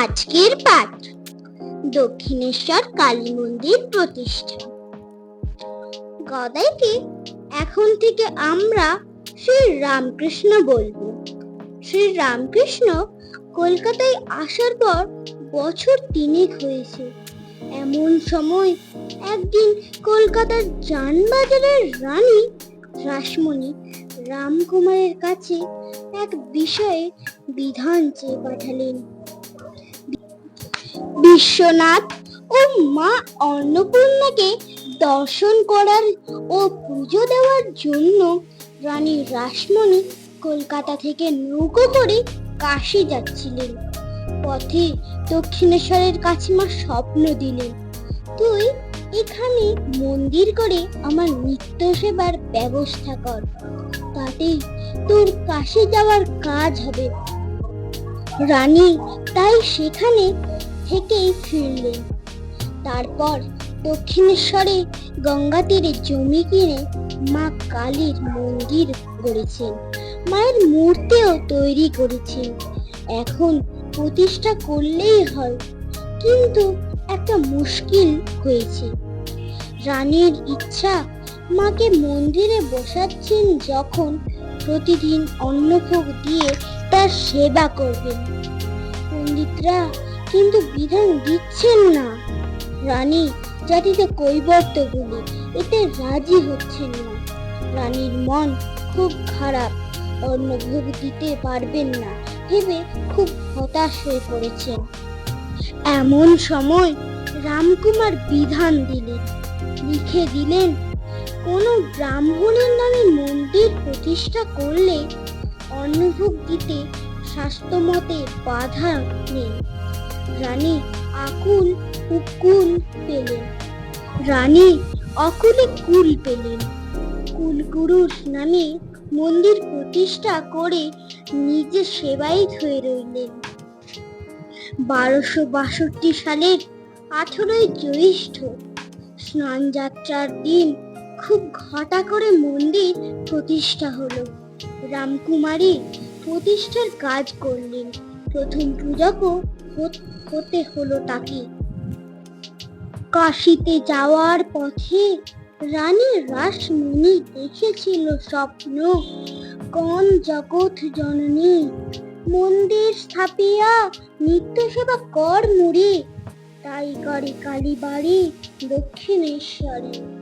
আজকের পাঠ। দক্ষিণেশ্বর কালী মন্দির প্রতিষ্ঠা। গদাইকে এখন থেকে আমরা শ্রী রামকৃষ্ণ বলব। শ্রী রামকৃষ্ণ কলকাতায় আসার পর বছর তিনেক হয়েছে। এমন সময় একদিন কলকাতার জানবাজারের রানী রাসমণি রামকুমারের কাছে এক বিষয়ে বিধান চেয়ে পাঠালেন। বিশ্বনাথ ও মা অন্নপূর্ণাকে দর্শন করার ও পুজো দেওয়ার জন্য রানী রাসমণি কলকাতা থেকে নৌকো করে কাশি যাচ্ছিলেন। পথে দক্ষিণেশ্বরের কাছে মা স্বপ্ন দিলেন, তুই এখানে মন্দির করে আমার নিত্য সেবার ব্যবস্থা কর, তাতেই তোর কাশি যাওয়ার কাজ হবে। রানী তাই সেখানে থেকেই ফিরলেন তারপর দক্ষিণেশ্বরে গঙ্গা তীরে জমি কিনে মা কালীর মন্দির গড়েছেন। মায়ের মূর্তিও তৈরি করেছেন। এখন প্রতিষ্ঠা করলেই হয়, কিন্তু একটা মুশকিল হয়েছে। রানীর ইচ্ছা মাকে মন্দিরে বসাচ্ছেন যখন প্রতিদিন অন্নভোগ দিয়ে তার সেবা করবেন। পণ্ডিতরা কিন্তু বিধান দিচ্ছেন না। রানী, জাতিতে কৈবর্তগুলি, এতে রাজি হচ্ছেন না। রানীর মন খুব খারাপ অন্নভোগ দিতে পারবেন না ভেবে খুব হতাশ হয়ে পড়েছেন। এমন সময় রামকুমার বিধান দিলেন, লিখে দিলেন, কোনো ব্রাহ্মণের নামে মন্দির প্রতিষ্ঠা করলে অন্নভোগ দিতে স্বাস্থ্যমতে বাধা নেই। রানী আকুল উকুল পেলেন। রানী অকুলে কুল পেলেন। কুলগুরুর নামে মন্দির প্রতিষ্ঠা করে নিজে সেবাই হয়ে রইলেন। বারোশো বাষট্টি সালের আঠেরোই জ্যৈষ্ঠ স্নান যাত্রার দিন খুব ঘটা করে মন্দির প্রতিষ্ঠা হলো। রামকুমারী প্রতিষ্ঠার কাজ করলেন। প্রথম পূজকও হতে হলো তাকে। কাশিতে যাওয়ার পথে রানী রাসমণি দেখেছিল স্বপ্ন। কোন জগৎ জননী, মন্দির স্থাপিয়া নিত্য সেবা কর মুড়ি। তাই করে কালীবাড়ি দক্ষিণেশ্বরে।